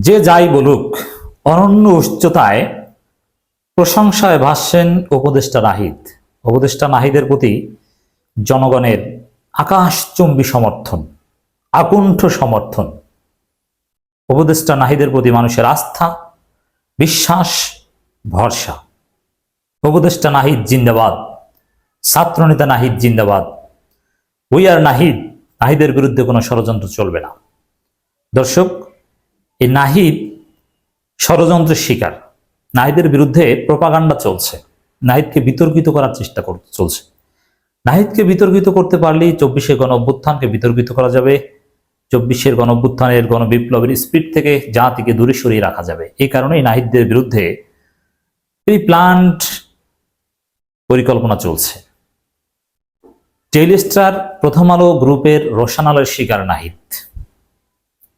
যে যাই বলুক, অনন্য উচ্চতায় প্রশংসায় ভাসছেন উপদেষ্টা নাহিদ। উপদেষ্টা নাহিদের প্রতি জনগণের আকাশচুম্বী সমর্থন, আকুণ্ঠ সমর্থন। উপদেষ্টা নাহিদের প্রতি মানুষের আস্থা, বিশ্বাস, ভরসা। উপদেষ্টা নাহিদ জিন্দাবাদ, ছাত্রনেতা নাহিদ জিন্দাবাদ। উই আর নাহিদ, নাহিদের বিরুদ্ধে কোনো ষড়যন্ত্র চলবে না। দর্শক এই নাহিদ ষড়যন্ত্রের শিকার। নাহিদের বিরুদ্ধে প্রপাগান্ডা চলছে। নাহিদকে বিতর্কিত করার চেষ্টা চলছে। নাহিদকে বিতর্কিত করতে পারলেই চব্বিশে গণ অভ্যুত্থানকে বিতর্কিত করা যাবে। চব্বিশের গণ অভ্যুত্থানের গণ বিপ্লবের স্পিড থেকে জাতিকে দূরে সরিয়ে রাখা যাবে। এই কারণেই নাহিদদের বিরুদ্ধে প্রি প্লান্ট পরিকল্পনা চলছে। টেলিস্টার প্রথম আলো গ্রুপের রোশন আলোর শিকার নাহিদ।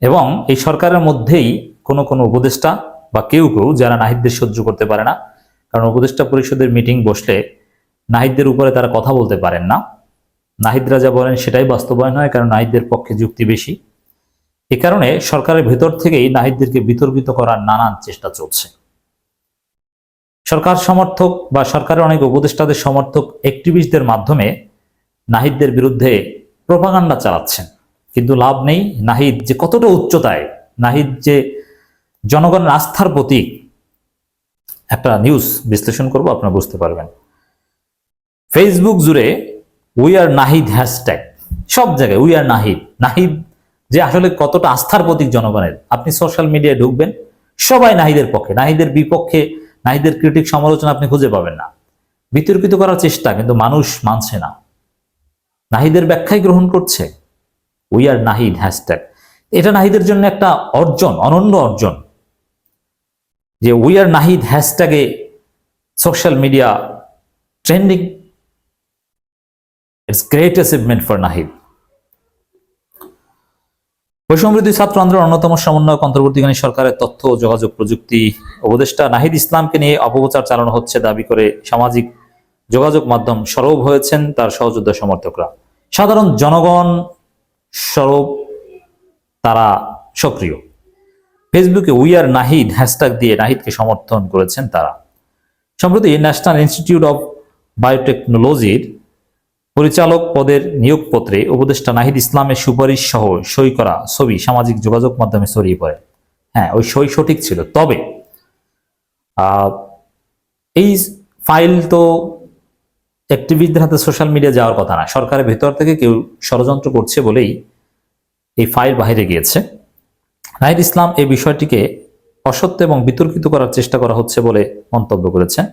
এবং এই সরকারের মধ্যেই কোনো কোনো উপদেষ্টা বা কেউ কেউ যারা নাহিদদের সহ্য করতে পারে না, কারণ উপদেষ্টা পরিষদের মিটিং বসলে নাহিদদের উপরে তারা কথা বলতে পারেন না। নাহিদরা যা বলেন সেটাই বাস্তবায়ন হয়, কারণ নাহিদদের পক্ষে যুক্তি বেশি। এ কারণে সরকারের ভেতর থেকেই নাহিদদেরকে বিতর্কিত করার নানান চেষ্টা চলছে। সরকার সমর্থক বা সরকারের অনেক উপদেষ্টাদের সমর্থক অ্যাক্টিভিস্টদের মাধ্যমে নাহিদদের বিরুদ্ধে প্রপাগান্ডা চালাচ্ছেন। কিন্তু লাভ নেই। নাহিদ যে কতটা উচ্চতায়, নাহিদ যে জনগণের আস্থার প্রতীক, একটা নিউজ বিশ্লেষণ করব, আপনারা বুঝতে পারবেন। ফেসবুক জুড়ে উই আর নাহিদ হ্যাশট্যাগ সব জায়গায় উই আর নাহিদ। নাহিদ যে আসলে কতটা আস্থার প্রতীক জনগণের, আপনি সোশ্যাল মিডিয়ায় ঢুকবেন, সবাই নাহিদের পক্ষে, নাহিদের বিপক্ষে, নাহিদের ক্রিটিক সমালোচনা আপনি খুঁজে পাবেন না। বিতর্কিত করার চেষ্টা, কিন্তু মানুষ মানছে না। নাহিদের ব্যাখ্যাই গ্রহণ করছে। উই আর নাহিদ হ্যাশট্যাগ এটা নাহিদের জন্য একটা অর্জন, অনন্য অর্জন। যে we are Nahid হ্যাশট্যাগে social media trending it's great achievement for Nahid বৈষম্যবিরোধী ছাত্র আন্দোলন অন্যতম সমন্বয়ক অন্তর্বর্তীকালীন সরকারের তথ্য ও যোগাযোগ, প্রযুক্তি উপদেষ্টা নাহিদ ইসলামকে নিয়ে অপপ্রচার চালানো হচ্ছে দাবি করে সামাজিক যোগাযোগ মাধ্যম সরব হয়েছেন তার সহযোদ্ধা সমর্থকরা। সাধারণ জনগণ সরব তারা সক্রিয়। ফেসবুকে উই আর নাহিদ হ্যাশট্যাগ দিয়ে নাহিদকে সমর্থন করেছেন তারা। সম্প্রতি ন্যাশনাল ইনস্টিটিউট অব বায়োটেকনোলজির পরিচালক পদের নিয়োগপত্রে উপদেষ্টা নাহিদ ইসলামের সুপারিশ সহ সই করা ছবি সামাজিক যোগাযোগ মাধ্যমে ছড়িয়ে পড়ে। হ্যাঁ ওই সই সঠিক ছিল। তবে এই ফাইল তো অ্যাক্টিভিস্টদের হাতে সোশ্যাল মিডিয়া যাওয়ার কথা না। সরকারের ভেতর থেকে কেউ ষড়যন্ত্র করছে বলেই এই ফাইল বাইরে গিয়েছে। নাহিদ ইসলাম এই বিষয়টিকে অসত্য এবং বিতর্কিত করার চেষ্টা করা হচ্ছে বলে মন্তব্য করেছেন।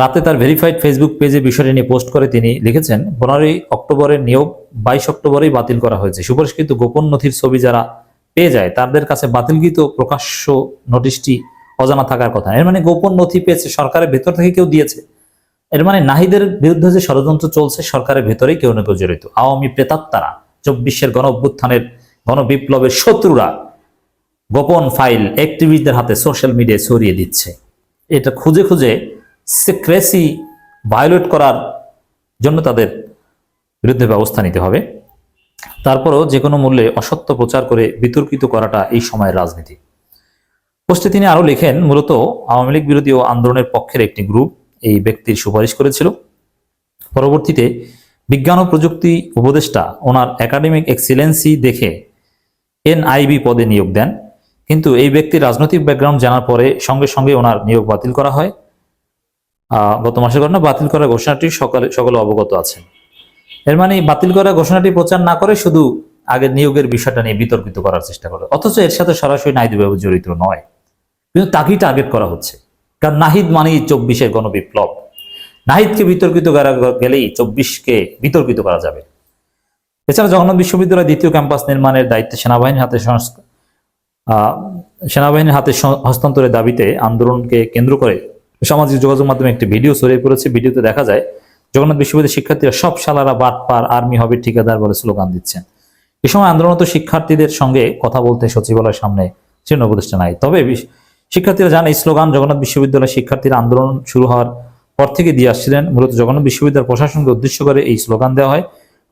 রাতে তার ভেরিফাইড ফেসবুক পেজে বিষয়টি নিয়ে পোস্ট করে তিনি লিখেছেন, পনেরোই অক্টোবরের নিয়োগ বাইশ অক্টোবরেই বাতিল করা হয়েছে। সুপারিশকৃত গোপন নথির ছবি যারা পেয়ে যায়, তাদের কাছে বাতিলকৃত প্রকাশ্য নোটিশটি অজানা থাকার কথা এর মানে গোপন নথি পেয়েছে, সরকারের ভেতর থেকে কেউ দিয়েছে। এর মানে নাহিদের বিরুদ্ধে যে ষড়যন্ত্র চলছে সরকারের ভেতরেই কেউ না কেউ জড়িত। আওয়ামী প্রেতাত্মারা, চব্বিশের গণ অভ্যুত্থানের গণবিপ্লবের শত্রুরা গোপন ফাইল অ্যাক্টিভিস্টদের হাতে সোশ্যাল মিডিয়ায় ছড়িয়ে দিচ্ছে। এটা খুঁজে খুঁজে সিক্রেসি ভায়োলেট করার জন্য তাদের বিরুদ্ধে ব্যবস্থা নিতে হবে। তারপরও যে কোনো মূল্যে অসত্য প্রচার করে বিতর্কিত করাটা এই সময়ের রাজনীতি। পোস্টে তিনি আরও লেখেন, মূলত আওয়ামী লীগ বিরোধী ও আন্দোলনের পক্ষের একটি গ্রুপ এই ব্যক্তির সুপারিশ করেছিল। পরবর্তীতে বিজ্ঞান ও প্রযুক্তি উপদেষ্টা ওনার একাডেমিক এক্সিলেন্সি দেখে এনআইবি পদে নিয়োগ দেন। কিন্তু এই ব্যক্তির রাজনৈতিক ব্যাকগ্রাউন্ড জানার পরে সঙ্গে সঙ্গে ওনার নিয়োগ বাতিল করা হয়। গত মাসের ঘটনা, বাতিল করার ঘোষণাটি সকালে সকলে অবগত আছেন। এর মানে বাতিল করা ঘোষণাটি প্রচার না করে শুধু আগের নিয়োগের বিষয়টা নিয়ে বিতর্কিত করার চেষ্টা করে, অথচ এর সাথে সরাসরি নাহিদ বাবু জড়িত নয়। কিন্তু তাকেই টার্গেট করা হচ্ছে। কারণ নাহিদ মানেই চব্বিশের গণবিপ্লব। নাহিদকে বিতর্কিত করা গেলেই চব্বিশকে বিতর্কিত করা যাবে। এছাড়া জগন্নাথ বিশ্ববিদ্যালয় দ্বিতীয় ক্যাম্পাস নির্মাণের দায়িত্ব সেনাবাহিনীর হাতে সেনাবাহিনীর হাতে হস্তান্তরের দাবিতে আন্দোলনকে কেন্দ্র করে সামাজিক যোগাযোগ মাধ্যমে একটি ভিডিও ছড়িয়ে পড়েছে। ভিডিওতে দেখা যায়, জগন্নাথ বিশ্ববিদ্যালয়ের শিক্ষার্থীরা সব শালারা বাটপার আর্মি হবে ঠিকাদার বলে স্লোগান দিচ্ছেন। এ সময় আন্দোলনত শিক্ষার্থীদের সঙ্গে কথা বলতে সচিবালয়ের সামনে ছিন্ন উপদেষ্টা নাই। তবে শিক্ষার্থীরা জানে স্লোগান, জগন্নাথ বিশ্ববিদ্যালয়ের শিক্ষার্থীরা আন্দোলন শুরু হওয়ার পর থেকে দিয়ে আসছিলেন। মূলত জগন্নাথ বিশ্ববিদ্যালয় প্রশাসনকে উদ্দেশ্য করে এই স্লোগান দেওয়া হয়।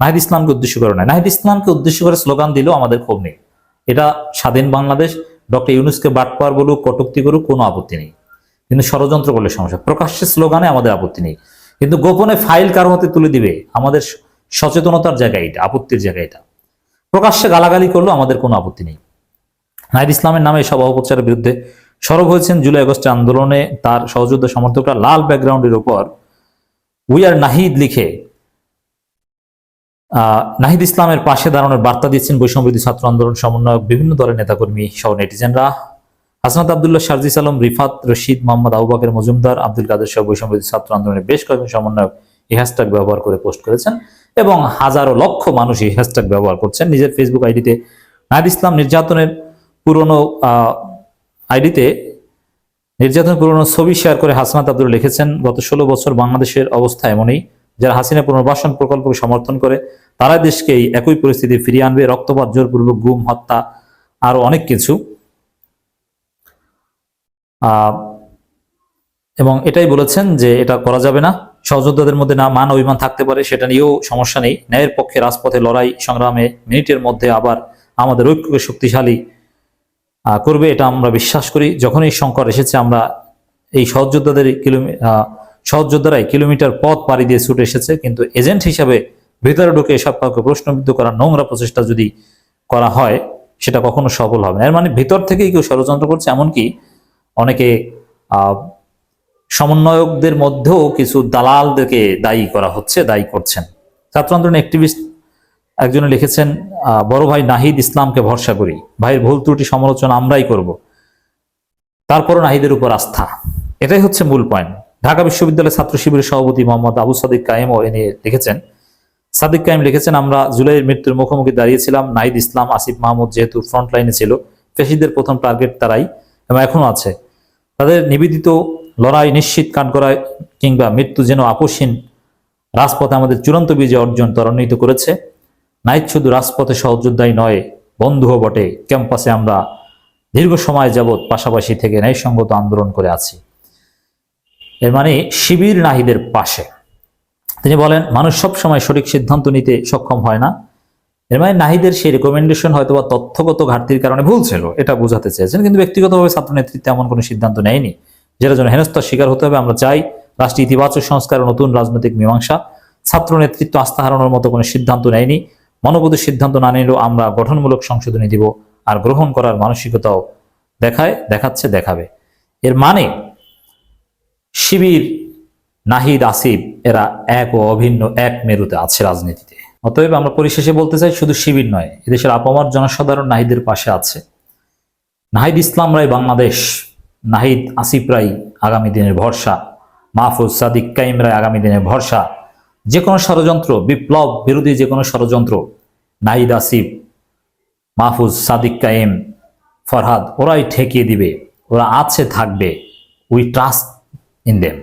নাহিদ ইসলামকে উদ্দেশ্য করে নয়। নাহিদ ইসলামকে উদ্দেশ্য করে স্লোগান দিলেও আমাদের ক্ষোভ নেই। এটা স্বাধীন বাংলাদেশ। ডক্টর ইউনুসকে বাটপার বলুক, কটুক্তি করুক, কোনো আপত্তি নেই। কিন্তু ষড়যন্ত্র করলে সমস্যা। প্রকাশ্যে স্লোগানে আমাদের আপত্তি নেই। কিন্তু গোপনে ফাইল কারও হাতে তুলে দিবে? আমাদের সচেতনতার জায়গা এটা, আপত্তির জায়গা এটা। প্রকাশ্যে গালাগালি করলেও আমাদের কোনো আপত্তি নেই। নাহিদ ইসলামের নামে সব অপপ্রচারের বিরুদ্ধে সরব হয়েছেন জুলাই আগস্টের আন্দোলনে তার সহযোদ্ধা সমর্থকরা লাল ব্যাকগ্রাউন্ডের উপর উই আর নাহিদ লিখে নাহিদ ইসলামের পাশে দাঁড়ানোর বার্তা দিচ্ছেন বৈষম্যবিধি ছাত্র আন্দোলন সমন্বয়ক বিভিন্ন দলের নেতাকর্মী সহ নেটিজেনরা। হাসনাত আবদুল্লাহ শারজিস আলম রিফাত রশিদ, মোহাম্মদ আবুবাকের মজুমদার, আব্দুল কাদের সহ বৈষম্যবিধি ছাত্র আন্দোলনের বেশ কয়েকজন সমন্বয়ক এই হ্যাশট্যাগ ব্যবহার করে পোস্ট করেছেন এবং হাজারো লক্ষ মানুষ এই হ্যাশট্যাগ ব্যবহার করছেন। নিজের ফেসবুক আইডিতে নাহিদ ইসলাম নির্যাতনের পুরনো আইডিতে নির্যাতন পুরনো ছবি শেয়ার করে হাসনাত আব্দুল লিখেছেন, গত ষোলো বছর বাংলাদেশের অবস্থা এমনই, যারা হাসিনা পুনর্বাসন প্রকল্পকে সমর্থন করে তারা দেশকে এই একই পরিস্থিতি ফিরিয়ে আনবে, রক্তপাত, জোরপূর্বক গুম, হত্যা, আরও অনেক কিছু। এবং এটাই বলেছেন যে এটা করা যাবে না। সহযোদ্ধাদের মধ্যে না মান অভিমান থাকতে পারে, সেটা নিয়েও সমস্যা নেই। ন্যায়ের পক্ষে রাজপথে লড়াই সংগ্রামে মিনিটের মধ্যে আবার আমাদের ঐক্যকে শক্তিশালী করবে, এটা আমরা বিশ্বাস করি। যখন এই সংকট এসেছে, আমরা এই সহযোদ্ধাদের কিলোমি সহযোদ্ধারাই কিলোমিটার পথ পাড়ি দিয়ে ছুটে এসেছে। কিন্তু এজেন্ট হিসাবে ভেতরে ঢুকে এসব কাউকে প্রশ্নবিদ্ধ করার নোংরা প্রচেষ্টা যদি করা হয়, সেটা কখনো সফল হবে না। এর মানে ভিতর থেকেই কেউ ষড়যন্ত্র করছে, এমনকি অনেকে সমন্বয়কদের মধ্যেও কিছু দালালদেরকে দায়ী করা হচ্ছে, দায়ী করছেন। ছাত্র আন্দোলন অ্যাক্টিভিস্ট একজনে লিখেছেন বড় ভাই নাহিদ ইসলামকে ভরসা করি। ভাইয়ের ভুল ত্রুটি সমালোচনা আমরাই করব। তারপরও নাহিদের উপর আস্থা। এটাই হচ্ছে মূল পয়েন্ট ঢাকা বিশ্ববিদ্যালয়ের ছাত্র শিবিরের সভাপতি মোহাম্মদ আবু সাদিক কায়েমও এ নিয়ে লিখেছেন, সাদিক কায়েম লিখেছেন, আমরা জুলাইয়ের মৃত্যুর মুখোমুখি দাঁড়িয়েছিলাম। নাহিদ ইসলাম, আসিফ মাহমুদ যেহেতু ফ্রন্ট লাইনে ছিল। ফেসিদের প্রথম টার্গেট তারাই এবং এখনও আছে। তাদের নিবেদিত লড়াই নিশ্চিত কাঠগড়ায় কিংবা মৃত্যু যেন আপোষহীন রাজপথে আমাদের চূড়ান্ত বিজয় অর্জন ত্বরান্বিত করেছে। নাইট শুধু রাজপথে সহযোদ্ধাই নয়, বন্ধুও বটে। ক্যাম্পাসে আমরা দীর্ঘ সময় যাবৎ পাশাপাশি থেকে ন্যায়সঙ্গত আন্দোলন করে আছি। এর মানে শিবির নাহিদের পাশে। তিনি বলেন, মানুষ সব সময় সঠিক সিদ্ধান্ত নিতে সক্ষম হয় না। এর মানে নাহিদের সেই রেকমেন্ডেশন হয়তো বা তথ্যগত ঘাটতির কারণে ভুল ছিল, এটা বোঝাতে চেয়েছেন। কিন্তু ব্যক্তিগতভাবে ছাত্র নেতৃত্বে এমন কোনো সিদ্ধান্ত নেয়নি, যেটা যেন হেনস্থার শিকার হতে হবে। আমরা চাই রাষ্ট্রে ইতিবাচক সংস্কার নতুন রাজনৈতিক মীমাংসা। ছাত্র নেতৃত্ব আস্থা হারানোর মতো কোনো সিদ্ধান্ত নেয়নি। মনোবোধের সিদ্ধান্ত না নিলেও আমরা গঠনমূলক সংশোধনী দিব আর গ্রহণ করার মানসিকতাও দেখায়, দেখাচ্ছে, দেখাবে। এর মানে শিবির নাহিদ আসিফ, এরা এক ও অভিন্ন, এক মেরুতে আছে রাজনীতিতে। অতএব আমরা পরিশেষে বলতে চাই, শুধু শিবির নয়, এদেশের আপামার জনসাধারণ নাহিদের পাশে আছে। নাহিদ ইসলাম রায় বাংলাদেশ, নাহিদ আসিফ রায় আগামী দিনের ভরসা, মাহফুজ সাদিক কাইম রায় আগামী দিনের ভরসা। যে কোনো ষড়যন্ত্র, বিপ্লব বিরোধী যে কোনো ষড়যন্ত্র, নাহিদ আসিফ, মাহফুজ সাদিক কায়েম, ফরহাদ, ওরাই ঠেকিয়ে দিবে, ওরা আছে থাকবে উই ট্রাস্ট ইন দেম